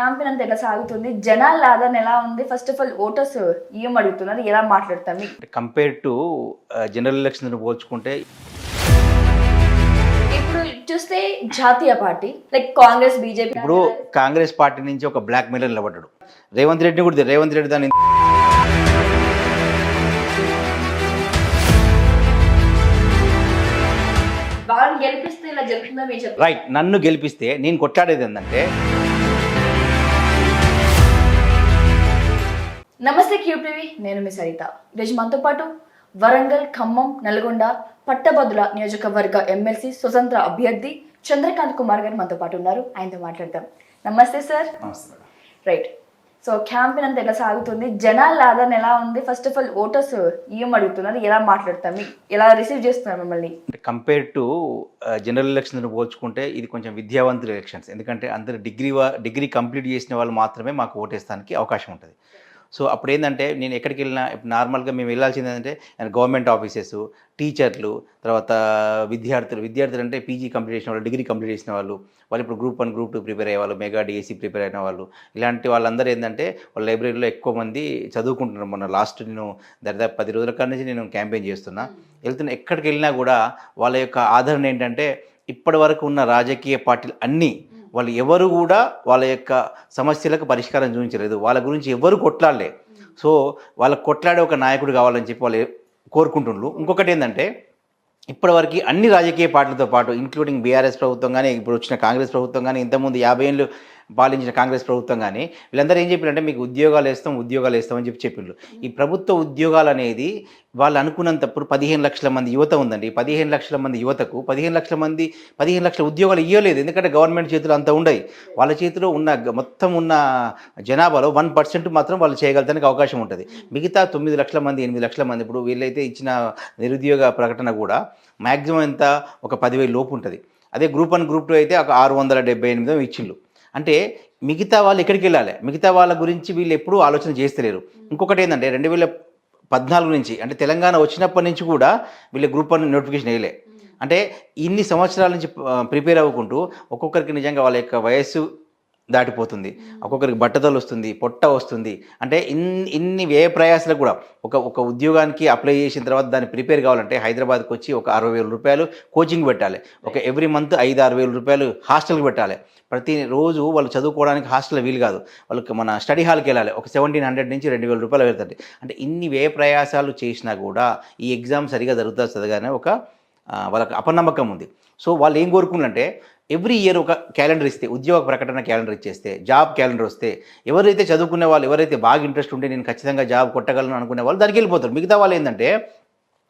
Campaign అంతా ఎలా సాగుతుంది? జనాల ఆదరణ ఎలా ఉంది? ఫస్ట్ ఆఫ్ ఆల్ ఓటర్స్ ఏం అడుగుతున్నారు? ఎలా మాట్లాడతారు? మీకు కంపేర్ టు జనరల్ ఎలక్షన్ పోల్చుకుంటే ఇప్పుడు చూస్తే జాతీయ పార్టీ లైక్ కాంగ్రెస్ బీజేపీ ఇప్పుడు కాంగ్రెస్ పార్టీ నుంచి ఒక బ్లాక్ మెయిలర్ నిలబడ్డాడు. రేవంత్ రెడ్డిని కూడా రేవంత్ రెడ్డి దాన్ని వాళ్ళని గెలిపిస్తే ఇలా రైట్ నన్ను గెలిపిస్తే నేను కొట్లాడేది ఏంటంటే నమస్తే క్యూటీవీ నేను మీ సరిత. ఈరోజు మనతో పాటు వరంగల్ ఖమ్మం నల్గొండ పట్టభద్రుల నియోజకవర్గ ఎమ్మెల్సీ స్వతంత్ర అభ్యర్థి చంద్రకాంత్ కుమార్ గారు మనతో పాటు ఉన్నారు. ఆయనతో మాట్లాడదాం. నమస్తే సార్. రైట్. సో క్యాంపెయిన్ అంతా ఎలా సాగుతుంది? జనాల ఆదరణ ఎలా ఉంది? ఫస్ట్ ఆఫ్ ఆల్ ఓటర్స్ ఏం అడుగుతున్నారు? ఎలా మాట్లాడతారు? మీకు ఎలా రిసీవ్ చేస్తున్నారు మిమ్మల్ని? కంపేర్ టు జనరల్ ఎలక్షన్ పోల్చుకుంటే ఇది కొంచెం విద్యావంతుల ఎలక్షన్స్ ఎందుకంటే అందరు డిగ్రీ డిగ్రీ కంప్లీట్ చేసిన వాళ్ళు మాత్రమే మాకు ఓటేస్తానికి అవకాశం ఉంటుంది. సో అప్పుడు ఏంటంటే నేను ఎక్కడికి వెళ్ళినా ఇప్పుడు నార్మల్గా మేము వెళ్ళాల్సింది ఏంటంటే గవర్నమెంట్ ఆఫీసెస్ టీచర్లు తర్వాత విద్యార్థులు. విద్యార్థులు అంటే పీజీ కంప్లీట్ చేసిన వాళ్ళు డిగ్రీ కంప్లీట్ చేసిన వాళ్ళు వాళ్ళు ఇప్పుడు group one group two prepare అయ్యే వాళ్ళు మెగా డిఎస్సి ప్రిపేర్ అయిన వాళ్ళు. ఇలాంటి వాళ్ళందరూ ఏంటంటే వాళ్ళ లైబ్రరీలో ఎక్కువ మంది చదువుకుంటున్నారు. మొన్న లాస్ట్ నేను దరిదాపు పది రోజుల కాడ నుంచి నేను క్యాంపెయిన్ చేస్తున్నా. వెళ్తున్న ఎక్కడికి వెళ్ళినా కూడా వాళ్ళ యొక్క ఆదరణ ఏంటంటే ఇప్పటి వరకు ఉన్న రాజకీయ పార్టీలు అన్నీ వాళ్ళు ఎవరు కూడా వాళ్ళ యొక్క సమస్యలకు పరిష్కారం చూపించలేదు. వాళ్ళ గురించి ఎవరు కొట్లాడలే. సో వాళ్ళ కొట్లాడే ఒక నాయకుడు కావాలని చెప్పి వాళ్ళు కోరుకుంటుండ్రు. ఇంకొకటి ఏంటంటే ఇప్పటివరకు అన్ని రాజకీయ పార్టీలతో పాటు ఇంక్లూడింగ్ బీఆర్ఎస్ ప్రభుత్వం కానీ ఇప్పుడు వచ్చిన కాంగ్రెస్ ప్రభుత్వం కానీ ఇంతకుముందు యాభై ఏళ్ళు పాలించిన కాంగ్రెస్ ప్రభుత్వం కానీ వీళ్ళందరూ ఏం చెప్పారంటే మీకు ఉద్యోగాలు వేస్తాం ఉద్యోగాలు వేస్తామని చెప్పి చెప్పిండ్రు. ఈ ప్రభుత్వ ఉద్యోగాలు అనేది వాళ్ళు అనుకున్నంతప్పుడు పదిహేను లక్షల మంది యువత ఉందండి. పదిహేను లక్షల మంది యువతకు పదిహేను లక్షల మంది పదిహేను లక్షల ఉద్యోగాలు ఇవ్వలేదు ఎందుకంటే గవర్నమెంట్ చేతిలో అంత ఉండయి. వాళ్ళ చేతిలో ఉన్న మొత్తం ఉన్న జనాభాలో వన్ పర్సెంట్ మాత్రం వాళ్ళు చేయగలడానికి అవకాశం ఉంటుంది. మిగతా తొమ్మిది లక్షల మంది ఎనిమిది లక్షల మంది ఇప్పుడు వీళ్ళైతే ఇచ్చిన నిరుద్యోగ ప్రకటన కూడా మ్యాక్సిమం ఎంత? ఒక పదివేలు లోపు ఉంటుంది. అదే గ్రూప్ వన్ గ్రూప్ టూ అయితే ఒక ఆరు వందల డెబ్బై ఎనిమిది ఇచ్చిండ్రు. అంటే మిగతా వాళ్ళు ఎక్కడికి వెళ్ళాలి? మిగతా వాళ్ళ గురించి వీళ్ళు ఎప్పుడూ ఆలోచన చేస్తలేరు. ఇంకొకటి ఏంటంటే రెండు వేల పద్నాలుగు నుంచి అంటే తెలంగాణ వచ్చినప్పటి నుంచి కూడా వీళ్ళ గ్రూప్ వన్ నోటిఫికేషన్ వేయలే. అంటే ఇన్ని సంవత్సరాల నుంచి ప్రిపేర్ అవ్వకుంటూ ఒక్కొక్కరికి నిజంగా వాళ్ళ యొక్క వయస్సు దాటిపోతుంది. ఒక్కొక్కరికి బట్టతలు వస్తుంది పొట్ట వస్తుంది. అంటే ఇన్ని ఇన్ని వ్యయ ప్రయాసాలకు కూడా ఒక ఒక ఉద్యోగానికి అప్లై చేసిన తర్వాత దాన్ని ప్రిపేర్ కావాలంటే హైదరాబాద్కి వచ్చి ఒక అరవై వేల రూపాయలు కోచింగ్ పెట్టాలి. ఒక ఎవ్రీ మంత్ ఐదు ఆరు వేల రూపాయలు హాస్టల్కి పెట్టాలి. ప్రతి రోజు వాళ్ళు చదువుకోవడానికి హాస్టల్ వీలు కాదు. వాళ్ళకి మన స్టడీ హాల్కి వెళ్ళాలి. ఒక సెవెంటీన్ హండ్రెడ్ నుంచి రెండు వేల రూపాయలు వెళ్తుంది అంటే ఇన్ని వ్యయ ప్రయాసాలు చేసినా కూడా ఈ ఎగ్జామ్ సరిగా జరుగుతుంది చదగానే ఒక వాళ్ళకి అపనమ్మకం ఉంది. సో వాళ్ళు ఏం కోరుకున్నారంటే ఎవ్రీ ఇయర్ ఒక క్యాలెండర్ ఇస్తే ఉద్యోగ ప్రకటన క్యాలెండర్ ఇచ్చేస్తే జాబ్ క్యాలెండర్ వస్తే ఎవరైతే చదువుకునే వాళ్ళు ఎవరైతే బాగా ఇంట్రెస్ట్ ఉంటే నేను ఖచ్చితంగా జాబ్ కొట్టగలను అనుకునే వాళ్ళు దానికి వెళ్ళిపోతారు. మిగతా వాళ్ళు ఏంటంటే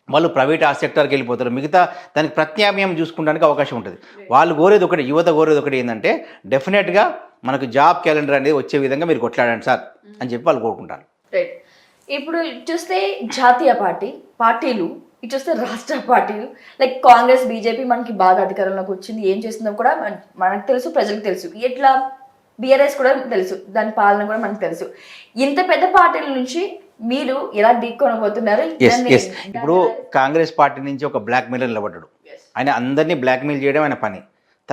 వాళ్ళు ప్రైవేట్ ఆ సెక్టర్కి వెళ్ళిపోతారు. మిగతా దానికి ప్రత్యామ్నాయం చూసుకోవడానికి అవకాశం ఉంటుంది. వాళ్ళు కోరేది ఒకటి యువత కోరేది ఒకటి ఏంటంటే డెఫినెట్గా మనకు జాబ్ క్యాలెండర్ అనేది వచ్చే విధంగా మీరు కొట్లాడండి సార్ అని చెప్పి వాళ్ళు కోరుకుంటారు. ఇప్పుడు చూస్తే జాతీయ పార్టీ పార్టీలు ఇటు చూస్తే రాష్ట్ర పార్టీలు లైక్ కాంగ్రెస్ బీజేపీ మనకి బాగా అధికారంలోకి వచ్చింది. ఏం చేస్తుందో కూడా మన- మనకు తెలుసు ప్రజలకు తెలుసు. ఎట్లా? బీఆర్ఎస్ కూడా తెలుసు. దాని పాలన కూడా మనకు తెలుసు. ఇంత పెద్ద పార్టీల నుంచి మీరు ఎలా ఢీకొనబోతున్నారు ఇప్పుడు కాంగ్రెస్ పార్టీ నుంచి ఒక బ్లాక్ మెయిలర్ నిలబడ్డాడు. ఆయన అందరినీ బ్లాక్ మెయిల్ చేయడం ఆయన పని.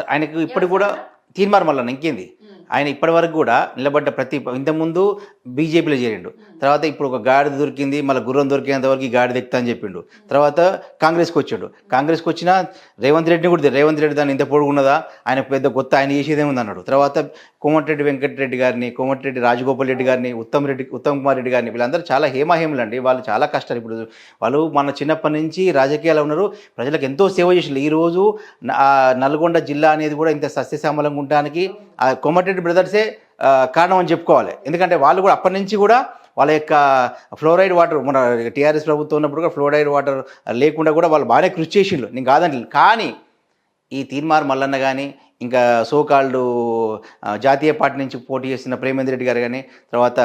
ఆయనకు ఇప్పుడు కూడా తీర్మార్ మళ్ళీ ఇంకేంది ఆయన ఇప్పటి వరకు కూడా నిలబడ్డ ప్రతి ఇంతకుముందు బీజేపీలో చేరిండు. తర్వాత ఇప్పుడు ఒక గాడిద దొరికింది మళ్ళీ గుర్రం దొరికేంత వరకు ఈ గాడిద ఎక్కుతా అని చెప్పిండు. తర్వాత కాంగ్రెస్కి వచ్చాడు. కాంగ్రెస్కి వచ్చిన రేవంత్ రెడ్డిని కూడా రేవంత్ రెడ్డి దాన్ని ఇంత పొడుగున్నదా? ఆయన పెద్ద కొత్త ఆయన చేసేదేముంది అన్నాడు. తర్వాత కోమటిరెడ్డి వెంకటరెడ్డి గారిని కోమటిరెడ్డి రాజగోపాల్ రెడ్డి గారిని ఉత్తమ్ రెడ్డి ఉత్తమ్ కుమార్ రెడ్డి గారిని వీళ్ళందరూ చాలా హేమాహేములు అండి. వాళ్ళు చాలా కష్టాలు ఇప్పుడు. వాళ్ళు మన చిన్నప్పటి నుంచి రాజకీయాలు ఉన్నారు. ప్రజలకు ఎంతో సేవ చేసిండ్రు. ఈ రోజు న- ఆ నల్గొండ జిల్లా అనేది కూడా ఇంత సస్యశ్యామలంగా ఉండడానికి ఆ కోమటిరెడ్డి బ్రదర్సే కారణం అని చెప్పుకోవాలి. ఎందుకంటే వాళ్ళు కూడా అప్పటి నుంచి కూడా వాళ్ళ యొక్క ఫ్లోరైడ్ వాటర్ మన టీఆర్ఎస్ ప్రభుత్వం ఉన్నప్పుడు కూడా ఫ్లోరైడ్ వాటర్ లేకుండా కూడా వాళ్ళు బాగానే కృషి చేసిండ్రు. నేను కాదండి. కానీ ఈ తీర్మార్ మల్లన్న కానీ ఇంకా సోకాళ్ళు జాతీయ పార్టీ నుంచి పోటీ చేసిన ప్రేమేంద్ర రెడ్డి గారు కానీ తర్వాత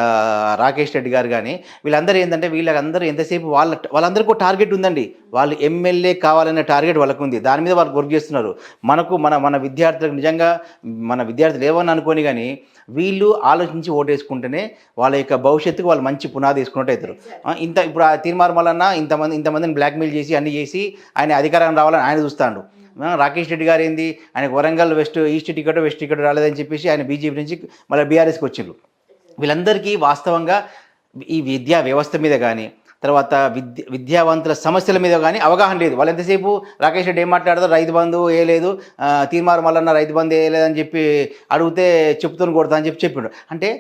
రాకేష్ రెడ్డి గారు కానీ వీళ్ళందరూ ఏంటంటే వీళ్ళందరూ ఎంతసేపు వాళ్ళ వాళ్ళందరికీ టార్గెట్ ఉందండి. వాళ్ళు ఎమ్మెల్యే కావాలనే టార్గెట్ వాళ్ళకు ఉంది. దాని మీద వాళ్ళు వర్క్ చేస్తున్నారు. మనకు మన మన విద్యార్థులకు నిజంగా మన విద్యార్థులు ఏమని అనుకోని కానీ వీళ్ళు ఆలోచించి ఓటేసుకుంటేనే వాళ్ళ యొక్క భవిష్యత్తుకు వాళ్ళు మంచి పునాది వేసుకున్నట్టు అవుతారు. ఇంత ఇప్పుడు ఆ తీర్మానం మల్లన్న ఇంతమంది ఇంతమందిని బ్లాక్మెయిల్ చేసి అన్ని చేసి ఆయన అధికారం రావాలని ఆయన చూస్తాడు. రాకేష్ రెడ్డి గారు ఏంది? ఆయన Warangal west east ticket west ticket రాలేదని చెప్పేసి ఆయన బీజేపీ నుంచి మళ్ళీ బీఆర్ఎస్కి వచ్చిండ్రు. వీళ్ళందరికీ వాస్తవంగా ఈ విద్యా వ్యవస్థ మీద కానీ తర్వాత విద్య విద్యావంతుల సమస్యల మీద కానీ అవగాహన లేదు. వాళ్ళు ఎంతసేపు రాకేష్ రెడ్డి ఏం మాట్లాడతారు? రైతు బంధు ఏ లేదు. తీర్మారు మల్లన్న రైతు బంధు ఏ లేదని చెప్పి అడిగితే చెప్తాను కొడతా అని చెప్పి చెప్పిండు. అంటే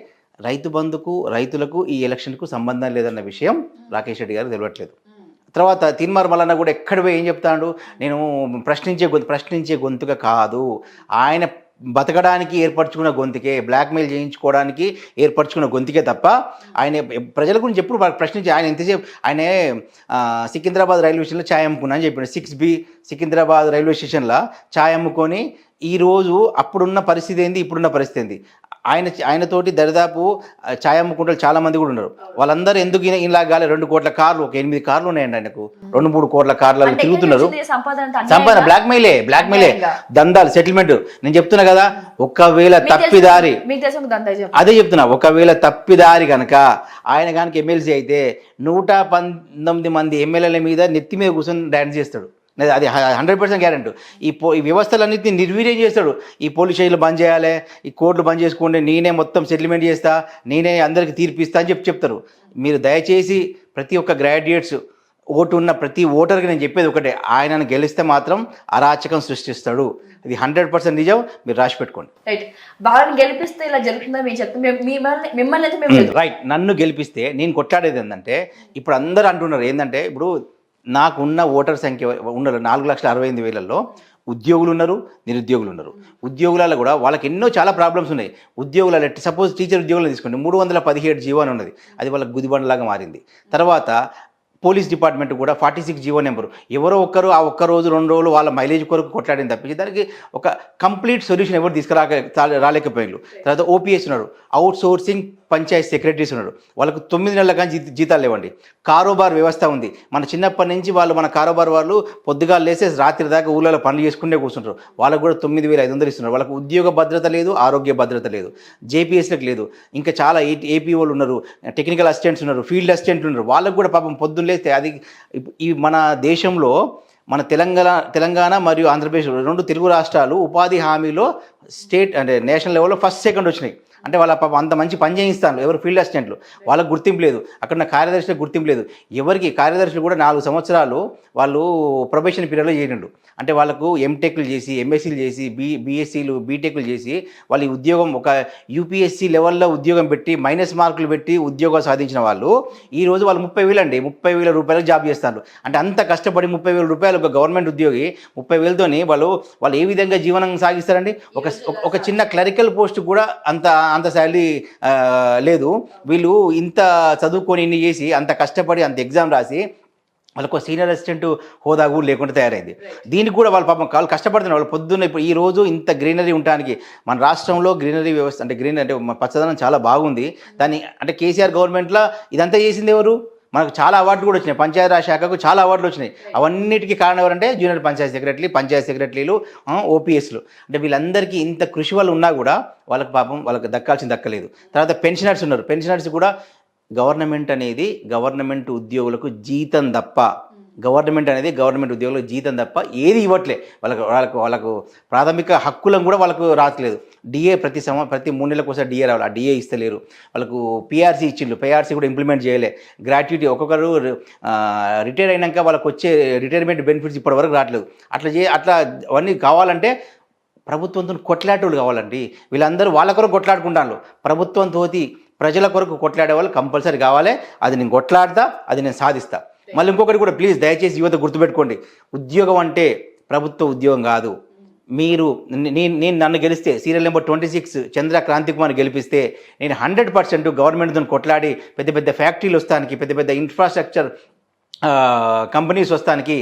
రైతు బంధుకు రైతులకు ఈ ఎలక్షన్కు సంబంధం లేదన్న విషయం రాకేష్ రెడ్డి గారు తెలియట్లేదు. తర్వాత తీన్మార్ మల్లన్న కూడా ఎక్కడ పోయి ఏం చెప్తాడు? నేను ప్రశ్నించే గొంతు ప్రశ్నించే గొంతుగా కాదు. ఆయన బతకడానికి ఏర్పరచుకున్న గొంతుకే బ్లాక్మెయిల్ చేయించుకోవడానికి ఏర్పరచుకున్న గొంతుకే తప్ప ఆయన ప్రజల గురించి ఎప్పుడు ప్రశ్నించి ఆయన ఎంతసేపు ఆయనే సికింద్రాబాద్ రైల్వే స్టేషన్లో ఛాయ్ అమ్ముకున్నా అని చెప్పిన సిక్స్ బి సికింద్రాబాద్ రైల్వే స్టేషన్లో ఛాయ్ అమ్ముకొని ఈ రోజు అప్పుడున్న పరిస్థితి ఏంది? ఇప్పుడున్న పరిస్థితి ఏంది? ఆయన ఆయనతోటి దరిదాపు ఛాయ్ అమ్ముకుంటారు చాలా మంది కూడా ఉన్నారు. వాళ్ళందరూ ఎందుకు ఇలా గాలి? రెండు కోట్ల కార్లు ఒక ఎనిమిది కార్లు ఉన్నాయండి ఆయనకు. రెండు మూడు కోట్ల కార్లలో అంటే తిరుగుతున్నారు. సంపాదన? బ్లాక్ మెయిలే బ్లాక్ మెయిలే. దందాలు సెటిల్మెంట్ నేను చెప్తున్నా కదా ఒకవేళ తప్పిదారి అదే చెప్తున్నా ఒకవేళ తప్పిదారి కనుక ఆయన కనుక ఎమ్మెల్సీ అయితే నూట పంతొమ్మిది మంది ఎమ్మెల్యేల మీద నెత్తి మీద కూర్చొని డాన్స్ చేస్తాడు. అది హండ్రెడ్ పర్సెంట్ గ్యారెంటీ. ఈ పో ఈ వ్యవస్థలన్నింటినీ నిర్వీర్యం చేస్తాడు. ఈ పోలీస్ స్టేషన్లు బంద్ చేయాలి ఈ కోర్టులు బంద్ చేసుకోండి నేనే మొత్తం సెటిల్మెంట్ చేస్తా నేనే అందరికి తీర్పిస్తా అని చెప్పి చెప్తారు. మీరు దయచేసి ప్రతి ఒక్క గ్రాడ్యుయేట్స్ ఓటు ఉన్న ప్రతి ఓటర్కి నేను చెప్పేది ఒకటే ఆయనను గెలిస్తే మాత్రం అరాచకం సృష్టిస్తాడు. ఇది హండ్రెడ్ పర్సెంట్ నిజం మీరు రాసి పెట్టుకోండి. రైట్. బాగా గెలిపిస్తే ఇలా జరుగుతుందని మేము చెప్తాం మేము- మిమ్మల్ని మిమ్మల్ని రైట్. నన్ను గెలిపిస్తే నేను కొట్లాడేది ఏంటంటే ఇప్పుడు అందరూ అంటున్నారు ఏంటంటే ఇప్పుడు నాకున్న ఓటర్ సంఖ్య ఉన్న నాలుగు లక్షల అరవై ఎనిమిది వేలలో ఉద్యోగులు ఉన్నారు నిరుద్యోగులు ఉన్నారు ఉద్యోగులలో కూడా వాళ్ళకి ఎన్నో చాలా ప్రాబ్లమ్స్ ఉన్నాయి. ఉద్యోగులలో సపోజ్ టీచర్ ఉద్యోగులు తీసుకోండి మూడు వందల పదిహేడు జీవో ఉన్నది. అది వాళ్ళకి గుదిబండలాగా మారింది. తర్వాత పోలీస్ డిపార్ట్మెంట్ కూడా ఫార్టీ సిక్స్ జీవో నెంబరు. ఎవరో ఒక్కరు ఆ ఒక్క రోజు రెండు రోజులు వాళ్ళ మైలేజ్ కొరకు కొట్లాడిన తప్పించి దానికి ఒక కంప్లీట్ సొల్యూషన్ ఎవరు తీసుకురాక రాలేకపోయారు తర్వాత ఓపీఎస్ ఉన్నారు అవుట్ సోర్సింగ్ పంచాయత్ సెక్రటరీస్ ఉన్నారు. వాళ్ళకు తొమ్మిది నెలల కానీ జీ- జీతాలు లేవండి. కారోబార్ వ్యవస్థ ఉంది. మన చిన్నప్పటి నుంచి వాళ్ళు మన కారోబార్ వాళ్ళు పొద్దుగా లేసే రాత్రి దాకా ఊళ్ళలో పనులు చేసుకుంటే కూర్చుంటారు. వాళ్ళకు కూడా తొమ్మిది వేల ఐదు వందలు ఇస్తున్నారు. వాళ్ళకు ఉద్యోగ భద్రత లేదు ఆరోగ్య భద్రత లేదు జేపీఎస్లకు లేదు. ఇంకా చాలా ఏపీ వాళ్ళు ఉన్నారు టెక్నికల్ అసిస్టెంట్స్ ఉన్నారు ఫీల్డ్ అసిస్టెంట్లు ఉన్నారు. వాళ్ళకు కూడా పాపం పొద్దున్న లేస్తే అది ఈ మన దేశంలో మన తెలంగాణ తెలంగాణ మరియు ఆంధ్రప్రదేశ్ రెండు తెలుగు రాష్ట్రాలు ఉపాధి హామీలో స్టేట్ అంటే నేషనల్ లెవెల్లో ఫస్ట్ సెకండ్ వచ్చినాయి. అంటే వాళ్ళ పాప అంత మంచి పని చేయిస్తాను. ఎవరు ఫీల్డ్ అసిస్టెంట్లు? వాళ్ళకి గుర్తింపు లేదు. అక్కడ ఉన్న కార్యదర్శులకు గుర్తింపు లేదు. ఎవరికి? కార్యదర్శులు కూడా నాలుగు సంవత్సరాలు వాళ్ళు ప్రొబేషన్ పీరియడ్లో చేరిండు అంటే వాళ్ళకు ఎంటెక్లు చేసి ఎంఎస్సీలు చేసి బీ బీఎస్సీలు బీటెక్లు చేసి వాళ్ళు ఉద్యోగం ఒక యూపీఎస్సీ లెవెల్లో ఉద్యోగం పెట్టి మైనస్ మార్కులు పెట్టి ఉద్యోగం సాధించిన వాళ్ళు ఈరోజు వాళ్ళు ముప్పై వేలు అండి. ముప్పై వేల రూపాయలకు జాబ్ చేస్తారు అంటే అంత కష్టపడి ముప్పై వేల రూపాయలు ఒక గవర్నమెంట్ ఉద్యోగి ముప్పై వేలతోని వాళ్ళు వాళ్ళు ఏ విధంగా జీవనం సాగిస్తారండి? ఒక ఒక- ఒక చిన్న క్లరికల్ పోస్ట్ కూడా అంత అంత శాలరీ లేదు. వీళ్ళు ఇంత చదువుకొని ఇన్ని చేసి అంత కష్టపడి అంత ఎగ్జామ్ రాసి వాళ్ళకు సీనియర్ అసిస్టెంట్ హోదా కూడా లేకుండా తయారైంది. దీనికి కూడా వాళ్ళ పాపం వాళ్ళు కష్టపడుతున్నారు. వాళ్ళు పొద్దున్న ఇప్పుడు ఈ రోజు ఇంత గ్రీనరీ ఉండడానికి మన రాష్ట్రంలో గ్రీనరీ వ్యవస్థ అంటే గ్రీనరీ అంటే పచ్చదనం చాలా బాగుంది. దాన్ని అంటే కేసీఆర్ గవర్నమెంట్లో ఇదంతా చేసింది ఎవరు? మనకు చాలా అవార్డులు కూడా వచ్చినాయి. పంచాయతీరాజ్ శాఖకు చాలా అవార్డులు వచ్చినాయి. అవన్నిటికీ కారణం ఎవరంటే జూనియర్ పంచాయతీ సెక్రటరీ పంచాయతీ సెక్రటరీలు ఓపీఎస్లు. అంటే వీళ్ళందరికీ ఇంత కృషి వాళ్ళు ఉన్నా కూడా వాళ్ళకి పాపం వాళ్ళకి దక్కాల్సింది దక్కలేదు తర్వాత పెన్షనర్స్ ఉన్నారు. పెన్షనర్స్ కూడా గవర్నమెంట్ అనేది గవర్నమెంట్ ఉద్యోగులకు జీతం తప్ప గవర్నమెంట్ అనేది గవర్నమెంట్ ఉద్యోగులకు జీతం తప్ప ఏది ఇవ్వట్లే. వాళ్ళకు వాళ్ళకు వాళ్ళకు ప్రాథమిక హక్కులను కూడా వాళ్ళకు రావట్లేదు. డిఏ ప్రతి సమ ప్రతి మూడు నెలలకు ఒకసారి డిఏ రావాలి. ఆ డిఏ ఇస్తలేరు. వాళ్ళకు పిఆర్సీ ఇచ్చిండ్రు పిఆర్సీ కూడా ఇంప్లిమెంట్ చేయలే. గ్రాట్యుటీ ఒక్కొక్కరు రిటైర్ అయినాక వాళ్ళకి వచ్చే రిటైర్మెంట్ బెనిఫిట్స్ ఇప్పటివరకు రావట్లేదు. అట్లా చే అట్లా అవన్నీ కావాలంటే ప్రభుత్వంతో కొట్లాటోళ్ళు కావాలండి. వీళ్ళందరూ వాళ్ళ కొరకు కొట్లాడుకుంటాను ప్రభుత్వంతో ప్రజల కొరకు కొట్లాడే వాళ్ళు కంపల్సరీ కావాలి. అది నేను కొట్లాడతా అది నేను సాధిస్తా. మళ్ళీ ఇంకొకటి కూడా ప్లీజ్ దయచేసి యువత గుర్తుపెట్టుకోండి. ఉద్యోగం అంటే ప్రభుత్వ ఉద్యోగం కాదు. మీరు నేను నేను నన్ను గెలిస్తే serial number twenty six Chandra Kranthi Kumar గెలిపిస్తే నేను హండ్రెడ్ పర్సెంట్ గవర్నమెంట్తో కొట్లాడి పెద్ద పెద్ద ఫ్యాక్టరీలు వస్తానికి పెద్ద పెద్ద ఇన్ఫ్రాస్ట్రక్చర్ కంపెనీస్ వస్తానికి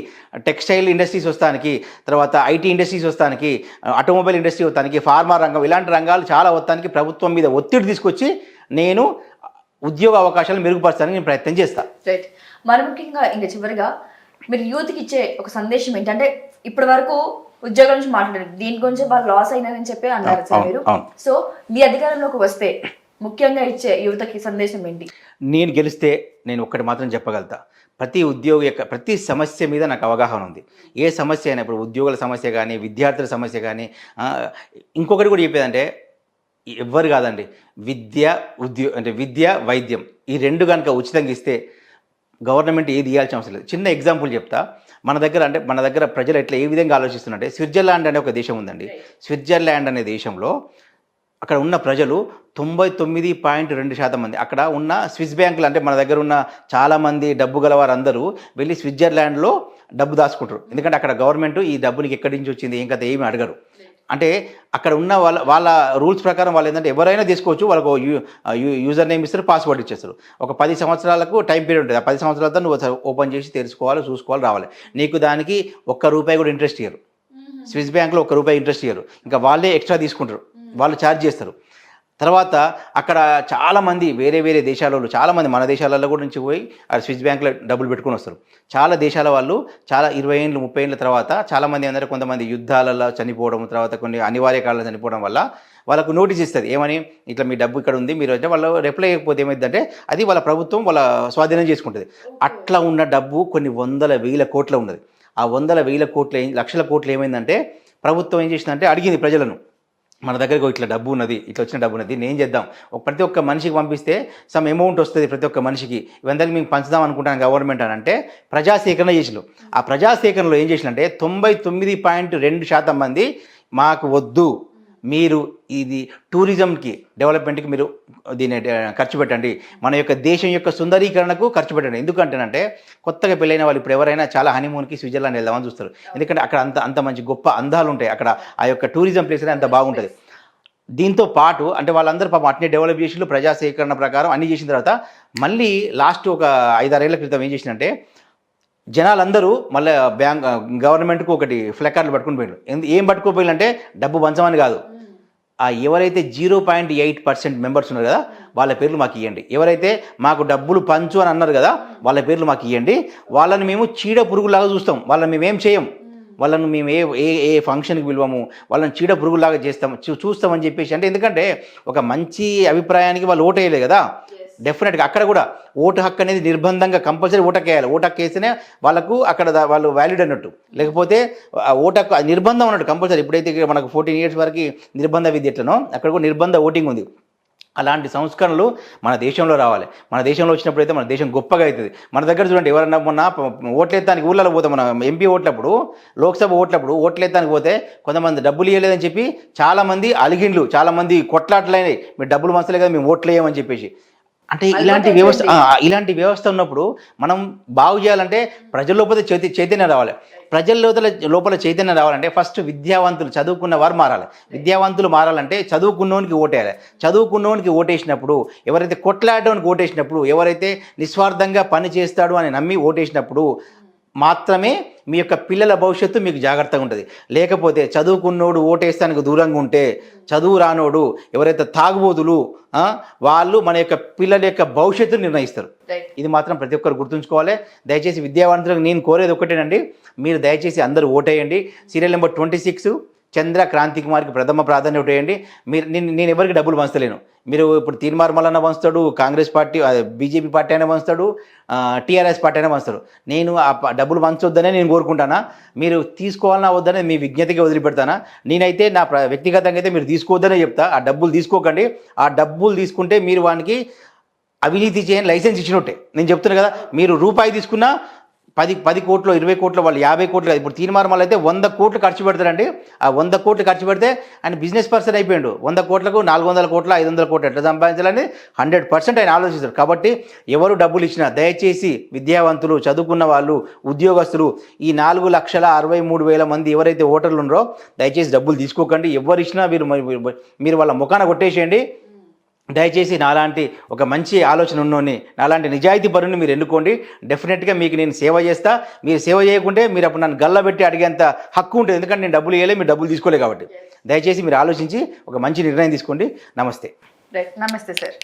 టెక్స్టైల్ ఇండస్ట్రీస్ వస్తానికి తర్వాత ఐటీ ఇండస్ట్రీస్ వస్తానికి ఆటోమొబైల్ ఇండస్ట్రీ వస్తానికి ఫార్మా రంగం ఇలాంటి రంగాలు చాలా వస్తానికి ప్రభుత్వం మీద ఒత్తిడి తీసుకొచ్చి నేను ఉద్యోగ అవకాశాలు మెరుగుపరచడానికి నేను ప్రయత్నం చేస్తాను రైట్ మరి ముఖ్యంగా ఇంకా చివరిగా మీరు యూత్కి ఇచ్చే ఒక సందేశం ఏంటంటే ఇప్పటి వరకు ఉద్యోగం నుంచి మాట్లాడారు. దీని గురించి వాళ్ళు లాస్ అయినారని చెప్పి అన్నారు సార్ మీరు. సో మీ అధికారంలోకి వస్తే ముఖ్యంగా ఇచ్చే యువతకి సందేశం ఏంటి? నేను గెలిస్తే నేను ఒక్కటి మాత్రం చెప్పగలుగుతా. ప్రతి ఉద్యోగి యొక్క ప్రతి సమస్య మీద నాకు అవగాహన ఉంది. ఏ సమస్య అయినా ఇప్పుడు ఉద్యోగుల సమస్య కానీ విద్యార్థుల సమస్య కానీ ఇంకొకటి కూడా చెప్పేదంటే ఎవ్వరు కాదండి. విద్య ఉద్యో అంటే విద్య వైద్యం ఈ రెండు కనుక ఉచితంగా ఇస్తే గవర్నమెంట్ ఏది ఇవ్వాల్సిన అవసరం లేదు. చిన్న ఎగ్జాంపుల్ చెప్తా. మన దగ్గర అంటే మన దగ్గర ప్రజలు ఎట్లా ఏ విధంగా ఆలోచిస్తున్నారంటే స్విట్జర్లాండ్ అనే ఒక దేశం ఉందండి. స్విట్జర్లాండ్ అనే దేశంలో అక్కడ ఉన్న ప్రజలు తొంభై తొమ్మిది పాయింట్ రెండు శాతం మంది. అక్కడ ఉన్న స్విస్ బ్యాంకులు అంటే మన దగ్గర ఉన్న చాలామంది డబ్బు గల వారందరూ వెళ్ళి స్విట్జర్లాండ్లో డబ్బు దాచుకుంటారు. ఎందుకంటే అక్కడ గవర్నమెంట్ ఈ డబ్బు నీకు ఎక్కడి నుంచి వచ్చింది ఏం కదా ఏమి అడగరు. అంటే అక్కడ ఉన్న వాళ్ళ వాళ్ళ రూల్స్ ప్రకారం వాళ్ళు ఏంటంటే ఎవరైనా తీసుకోవచ్చు వాళ్ళకు యూజర్ నేమ్ ఇస్తారు పాస్వర్డ్ ఇచ్చేస్తారు. ఒక పది సంవత్సరాలకు టైం పీరియడ్ ఉంటుంది. ఆ పది సంవత్సరాలతో నువ్వు ఒకసారి ఓపెన్ చేసి తెలుసుకోవాలి చూసుకోవాలి రావాలి. నీకు దానికి ఒక్క రూపాయి కూడా ఇంట్రెస్ట్ ఇయ్యరు. స్విస్ బ్యాంక్లో ఒక్క రూపాయి ఇంట్రెస్ట్ ఇయ్యరు. ఇంకా వాళ్ళే ఎక్స్ట్రా తీసుకుంటారు. వాళ్ళు ఛార్జ్ చేస్తారు. తర్వాత అక్కడ చాలామంది వేరే వేరే దేశాల వాళ్ళు చాలామంది మన దేశాలలో కూడా నుంచి పోయి ఆ స్విస్ బ్యాంక్లో డబ్బులు పెట్టుకొని వస్తారు. చాలా దేశాల వాళ్ళు చాలా ఇరవై ఏళ్ళు ముప్పై ఏళ్ళ తర్వాత చాలామంది ఏంటంటే కొంతమంది యుద్ధాలలో చనిపోవడం తర్వాత కొన్ని అనివార్య కాలంలో చనిపోవడం వల్ల వాళ్ళకు నోటీస్ ఇస్తుంది ఏమని? ఇట్లా మీ డబ్బు ఇక్కడ ఉంది మీరు అంటే వాళ్ళు రిప్లై అయిపోతే ఏమైందంటే అది వాళ్ళ ప్రభుత్వం వాళ్ళ స్వాధీనం చేసుకుంటుంది. అట్లా ఉన్న డబ్బు కొన్ని వందల వేల కోట్ల ఉన్నది. ఆ వందల వేల కోట్ల లక్షల కోట్లు ఏమైందంటే ప్రభుత్వం ఏం చేసిందంటే అడిగింది ప్రజలను. మన దగ్గరకు ఇట్లా డబ్బు ఉన్నది ఇట్లా వచ్చిన డబ్బు ఉన్నది నేను చేద్దాం? ప్రతి ఒక్క మనిషికి పంపిస్తే సమ్ అమౌంట్ వస్తుంది ప్రతి ఒక్క మనిషికి. ఇవందరికి మేము పంచుదాం అనుకుంటాను గవర్నమెంట్ అని అంటే ప్రజాసేకరణ చేసినారు ఆ ప్రజాసేకరణలో ఏం చేసినంటే తొంభై తొమ్మిది పాయింట్ రెండు శాతం మంది మాకు వద్దు. మీరు ఇది టూరిజంకి డెవలప్మెంట్కి మీరు దీన్ని ఖర్చు పెట్టండి. మన యొక్క దేశం యొక్క సుందరీకరణకు ఖర్చు పెట్టండి. ఎందుకంటేనంటే కొత్తగా పెళ్ళైన వాళ్ళు ఇప్పుడు ఎవరైనా చాలా హనీమూన్కి స్విట్జర్లాండ్ వెళ్దామని చూస్తారు. ఎందుకంటే అక్కడ అంత అంత మంచి గొప్ప అందాలు ఉంటాయి అక్కడ ఆ యొక్క టూరిజం ప్లేస్ అనేది అంత బాగుంటుంది. దీంతో పాటు అంటే వాళ్ళందరూ పాపం అట్నే డెవలప్ చేసి ప్రజా సేకరణ ప్రకారం అన్ని చేసిన తర్వాత మళ్ళీ లాస్ట్ ఒక ఐదారేళ్ళ క్రితం ఏం చేసిందంటే జనాలందరూ మళ్ళీ బ్యాంక్ గవర్నమెంట్కు ఒకటి ఫ్లెకార్డులు పట్టుకుని పోయారు ఎందు- ఏం పట్టుకోపోయారంటే డబ్బు పంచమని కాదు. ఆ ఎవరైతే zero point eight percent members ఉన్నారు కదా వాళ్ళ పేర్లు మాకు ఇవ్వండి ఎవరైతే మాకు డబ్బులు పంచు అని అన్నారు కదా వాళ్ళ పేర్లు మాకు ఇవ్వండి వాళ్ళని మేము చీడ పురుగులాగా చూస్తాం. వాళ్ళని మేము ఏం చేయం? వాళ్ళను మేము ఏ ఏ ఏ ఫంక్షన్కి పిలవము? వాళ్ళని చీడ పురుగులాగా చేస్తాం చూ చూస్తామని చెప్పేసి. అంటే ఎందుకంటే ఒక మంచి అభిప్రాయానికి వాళ్ళు ఓటు కదా. డెఫినెట్గా అక్కడ కూడా ఓటు హక్కు అనేది నిర్బంధంగా కంపల్సరీ ఓటకేయాలి ఓటు హక్కు వేస్తేనే వాళ్ళకు అక్కడ వాళ్ళు వ్యాలిడ్ అన్నట్టు. లేకపోతే ఆ ఓటు హక్కు నిర్బంధం అన్నట్టు కంపల్సరీ. ఎప్పుడైతే మనకు ఫోర్టీన్ ఇయర్స్ వరకు నిర్బంధ విద్య ఎట్లనో అక్కడ కూడా నిర్బంధ ఓటింగ్ ఉంది. అలాంటి సంస్కరణలు మన దేశంలో రావాలి. మన దేశంలో వచ్చినప్పుడు అయితే మన దేశం గొప్పగా అవుతుంది. మన దగ్గర చూడండి ఎవరన్నా మొన్న ఓట్లేత్తానికి ఊళ్ళలో పోతే మనం ఎంపీ ఓట్లప్పుడు లోక్సభ ఓట్లప్పుడు ఓట్లేత్తానికి పోతే కొంతమంది డబ్బులు ఇవ్వలేదని చెప్పి చాలామంది అలిగిండ్లు చాలామంది కొట్లాట్లైనాయి. మీరు డబ్బులు మంచలే కదా మేము ఓట్లు వేయమని చెప్పేసి. అంటే ఇలాంటి వ్యవస్థ ఇలాంటి వ్యవస్థ ఉన్నప్పుడు మనం బాగు చేయాలంటే ప్రజల లోపల చైత చైతన్యం రావాలి. ప్రజల లోపల లోపల చైతన్యం రావాలంటే ఫస్ట్ విద్యావంతులు చదువుకున్న వారు మారాలి. విద్యావంతులు మారాలంటే చదువుకున్నోనికి ఓటేయాలి. చదువుకున్నోనికి ఓటేసినప్పుడు ఎవరైతే కొట్లాడడానికి ఓటేసినప్పుడు ఎవరైతే నిస్వార్థంగా పని చేస్తాడు అని నమ్మి ఓటేసినప్పుడు మాత్రమే మీ యొక్క పిల్లల భవిష్యత్తు మీకు జాగ్రత్తగా ఉంటుంది. లేకపోతే చదువుకున్నోడు ఓటేస్తానికి దూరంగా ఉంటే చదువు రానోడు ఎవరైతే తాగుబోతులు ఆ, వాళ్ళు మన యొక్క పిల్లల యొక్క భవిష్యత్తును నిర్ణయిస్తారు. ఇది మాత్రం ప్రతి ఒక్కరు గుర్తుంచుకోవాలి. దయచేసి విద్యావంతులకు నేను కోరేది ఒకటేనండి మీరు దయచేసి అందరూ ఓటేయండి. Serial number twenty six Chandra Kranthi కుమార్కి ప్రథమ ప్రాధాన్యత వేయండి మీరు నేను నేను ఎవరికి డబ్బులు పంచలేను. మీరు ఇప్పుడు తీర్మార్ మల్లన్న పంచుతాడు కాంగ్రెస్ పార్టీ బీజేపీ పార్టీ అయినా పంచుతాడు టీఆర్ఎస్ పార్టీ అయినా పంచుతాడు. నేను ఆ డబ్బులు పంచొద్దనే నేను కోరుకుంటానా? మీరు తీసుకోవాలన్నా వద్దనే మీ విజ్ఞతకి వదిలిపెడతానా? నేనైతే నా ప్ర- వ్యక్తిగతంగా అయితే మీరు తీసుకోవద్దనే చెప్తా. ఆ డబ్బులు తీసుకోకండి. ఆ డబ్బులు తీసుకుంటే మీరు వానికి అవినీతి చేయని లైసెన్స్ ఇచ్చినట్టే. నేను చెప్తున్నా కదా మీరు రూపాయి తీసుకున్నా పది పది కోట్లు ఇరవై కోట్లు వాళ్ళు యాభై కోట్లు ఇప్పుడు తీర్మానం అయితే వంద కోట్లు ఖర్చు పెడతారండి ఆ వంద కోట్లు ఖర్చు పెడితే ఆయన బిజినెస్ పర్సన్ అయిపోయాడు. వంద కోట్లకు నాలుగు వందల కోట్ల ఐదు వందల కోట్లు ఎట్లా సంపాదించాలని హండ్రెడ్ పర్సెంట్ ఆయన ఆలోచిస్తారు కాబట్టి ఎవరు డబ్బులు ఇచ్చినా దయచేసి విద్యావంతులు చదువుకున్న వాళ్ళు ఉద్యోగస్తులు ఈ నాలుగు లక్షల అరవై మూడు వేల మంది ఎవరైతే ఓటర్లు ఉన్నారో దయచేసి డబ్బులు తీసుకోకండి. ఎవరు ఇచ్చినా మీరు మీరు- మీరు వాళ్ళ ముఖాన కొట్టేసేయండి. దయచేసి నాలాంటి ఒక మంచి ఆలోచన ఉన్నోని నాలాంటి నిజాయితీ పరుని మీరు ఎన్నుకోండి. డెఫినెట్గా మీకు నేను సేవ చేస్తా. మీరు సేవ చేయకుంటే మీరు అప్పుడు నన్ను గల్లబెట్టి అడిగేంత హక్కు ఉంటుంది. ఎందుకంటే నేను డబ్బులు ఇవ్వలే మీరు డబ్బులు తీసుకోలే కాబట్టి. దయచేసి మీరు ఆలోచించి ఒక మంచి నిర్ణయం తీసుకోండి. నమస్తే. రైట్ నమస్తే సార్